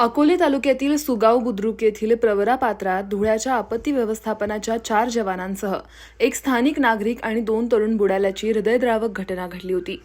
अकोले तालुक्यातील सुगाव बुद्रुक येथील प्रवरा पात्रात धुळ्याच्या आपत्ती व्यवस्थापनाच्या चार जवानांसह एक स्थानिक नागरिक आणि दोन तरुण बुडाल्याची हृदयद्रावक घटना घडली होती.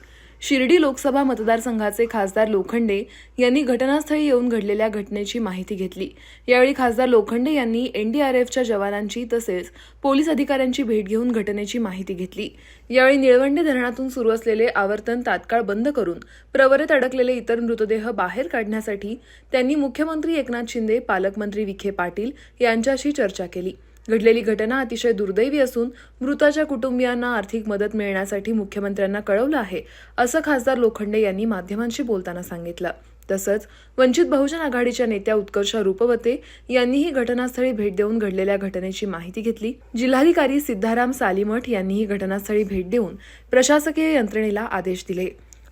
शिर्डी लोकसभा मतदारसंघाचे खासदार लोखंडे यांनी घटनास्थळी येऊन घडलेल्या घटनेची माहिती घेतली. यावेळी खासदार लोखंडे यांनी एनडीआरएफच्या जवानांची तसेच पोलीस अधिकाऱ्यांची भेट घेऊन घटनेची माहिती घेतली. यावेळी निळवंडे धरणातून सुरू असलेले आवर्तन तात्काळ बंद करून प्रवरेत अडकलेले इतर मृतदेह बाहेर काढण्यासाठी त्यांनी मुख्यमंत्री एकनाथ शिंदे पालकमंत्री विखे पाटील यांच्याशी चर्चा केली. घडलेली घटना अतिशय दुर्दैवी असून मृताच्या कुटुंबियांना आर्थिक मदत मिळण्यासाठी मुख्यमंत्र्यांना कळवलं आहे असं खासदार लोखंडे यांनी माध्यमांशी बोलताना सांगितलं. तसंच वंचित बहुजन आघाडीच्या नेत्या उत्कर्षा रूपवते यांनीही घटनास्थळी भेट देऊन घडलेल्या घटनेची माहिती घेतली. जिल्हाधिकारी सिद्धाराम सालीमठ यांनीही घटनास्थळी भेट देऊन प्रशासकीय यंत्रणेला आदेश दिले.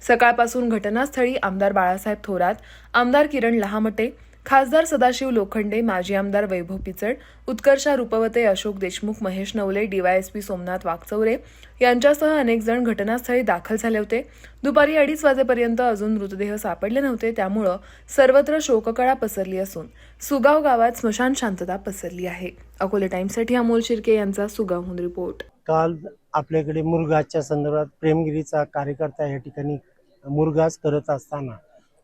सकाळपासून घटनास्थळी आमदार बाळासाहेब थोरात आमदार किरण लहामटे खासदार सदाशिव लोखंडे माजी आमदार वैभव पिचड उत्कर्षा रूपवते अशोक देशमुख महेश नवले डीवायएसपी सोमनाथ वागचौरे यांच्यासह अनेक जण घटनास्थळी दाखल झाले होते. दुपारी अडीच वाजेपर्यंत अजून मृतदेह सापडले नव्हते. त्यामुळं सर्वत्र शोककळा पसरली असून सुगाव गावात स्मशान शांतता पसरली आहे. अकोले टाइम्ससाठी अमोल शिर्के यांचा सुगावहून रिपोर्ट. काल आपल्याकडे मुरगाच्या संदर्भात प्रेमगिरीचा कार्यकर्ता या ठिकाणी मुरगास करत असताना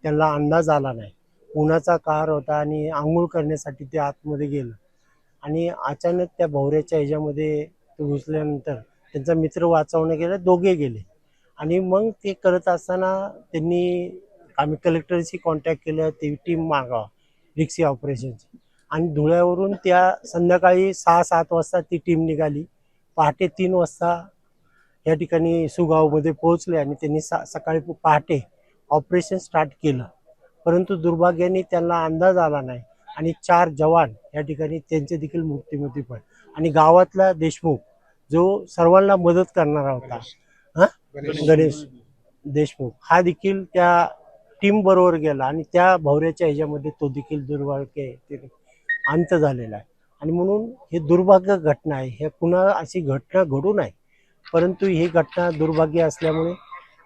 त्यांना अंदाज आला नाही. उन्हाचा कार होता आणि आंघोळ करण्यासाठी ते आतमध्ये गेलं. आणि अचानक त्या भोवऱ्याच्या ह्याच्यामध्ये ते घुसल्यानंतर त्यांचा मित्र वाचवणं गेलं दोघे गेले. आणि मग ते करत असताना त्यांनी आम्ही कलेक्टरशी कॉन्टॅक्ट केलं ती टीम मागावा रिक्सी ऑपरेशनची आणि धुळ्यावरून त्या संध्याकाळी सहा सात वाजता ती टीम निघाली. पहाटे तीन वाजता या ठिकाणी सुगावमध्ये पोहोचले आणि त्यांनी सा सकाळी पहाटे ऑपरेशन स्टार्ट केलं. परंतु दुर्भाग्याने त्यांना अंदाज आला नाही. आणि चार जवान या ठिकाणी त्यांचे देखील मृत्युमुखी पण आणि गावातला देशमुख जो सर्वांना मदत करणारा होता हा? गणेश. देशमुख हा देखील त्या टीम बरोबर गेला आणि त्या भवऱ्याच्या ह्याच्यामध्ये तो देखील दुर्भाग्य ते अंत झालेला आहे. आणि म्हणून हे दुर्भाग्य घटना आहे. हे पुन्हा अशी घटना घडू नये परंतु ही घटना दुर्भाग्य असल्यामुळे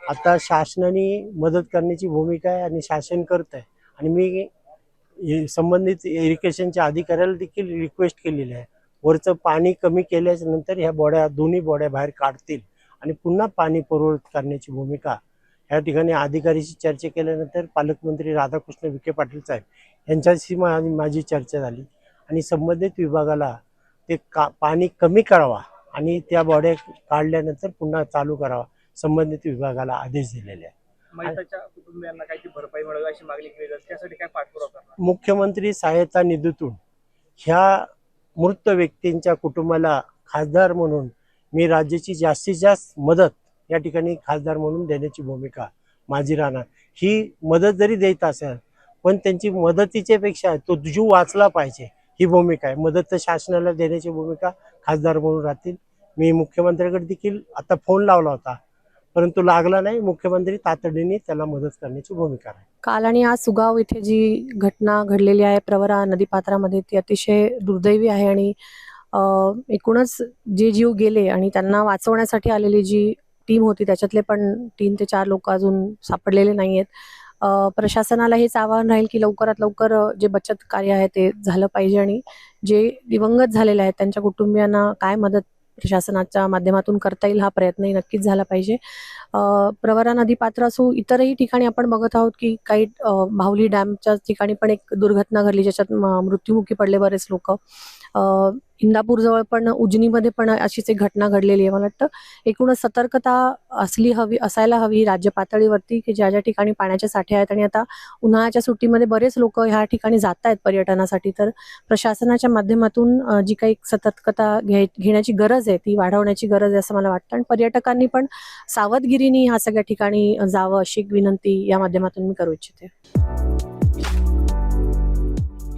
आता शासनाने मदत करण्याची भूमिका आहे आणि शासन करत आहे आणि मी संबंधित इरिगेशनच्या अधिकाऱ्याला देखील रिक्वेस्ट केलेली आहे. वरचं पाणी कमी केल्याच्यानंतर ह्या बॉड्या दोन्ही बॉड्या बाहेर काढतील आणि पुन्हा पाणी पुरवठा करण्याची भूमिका. या ठिकाणी अधिकारीशी चर्चा केल्यानंतर पालकमंत्री राधाकृष्ण विखे पाटील साहेब यांच्याशी मा- माझी चर्चा झाली. आणि संबंधित विभागाला ते का पाणी कमी करावा आणि त्या बॉड्या काढल्यानंतर पुन्हा चालू करावा. संबंधित विभागाला आदेश दिलेले आहे मयताच्या कुटुंबियांना काही भरपाई मिळावी अशी मागणी केली जाते. त्यासाठी काय पाठपुरावा करणार? मुख्यमंत्री सहायता निधीतून ह्या मृत व्यक्तींच्या कुटुंबाला खासदार म्हणून मी राज्याची जास्तीत जास्त मदत या ठिकाणी खासदार म्हणून देण्याची भूमिका माझी राहणार. ही मदत जरी देत असेल पण त्यांची मदतीच्या पेक्षा तो जीव वाचला पाहिजे ही भूमिका आहे. मदत तर शासनाला देण्याची भूमिका खासदार म्हणून राहतील. मी मुख्यमंत्र्याकडे देखील आता फोन लावला होता. परंतु लागला नाही. मुख्यमंत्री तातडीने त्याला मदत करण्याची भूमिका आहे काल आणि आज सुगाव इथे जी घटना घडलेली आहे प्रवरा नदीपात्रामध्ये ती अतिशय दुर्दैवी आहे आणि एकूणच जे जीव गेले आणि त्यांना वाचवण्यासाठी आलेली जी टीम होती त्याच्यातले पण तीन ते चार लोक अजून सापडलेले नाही आहेत प्रशासनाला हेच आवाहन राहील की लवकरात लवकर जे बचत कार्य आहे ते झालं पाहिजे आणि जे दिवंगत झालेले आहेत त्यांच्या कुटुंबियांना काय मदत प्रशासनाच्या माध्यमातून करता येईल हा प्रयत्नही नक्कीच झाला पाहिजे. प्रवरा नदी पात्र असो इतरही ठिकाणी आपण बघत आहोत की काही भावली बाहुली डॅमच्या ठिकाणी पण एक दुर्घटना घडली ज्याच्यात मृत्युमुखी पडले बरेच लोक. इंदापूरजवळ पण उजनीमध्ये पण अशीच एक घटना घडलेली आहे. मला वाटतं एकूणच सतर्कता असली हवी असायला हवी राज्य पातळीवरती की ज्या ज्या ठिकाणी पाण्याचे साठे आहेत. आणि आता उन्हाळ्याच्या सुट्टीमध्ये बरेच लोक ह्या ठिकाणी जात आहेत पर्यटनासाठी. तर प्रशासनाच्या माध्यमातून जी काही सतर्कता घे घेण्याची गरज आहे ती वाढवण्याची गरज आहे असं मला वाटतं. आणि पर्यटकांनी पण सावधगिरीने ह्या सगळ्या ठिकाणी जावं अशी एक विनंती या माध्यमातून मी करू इच्छिते.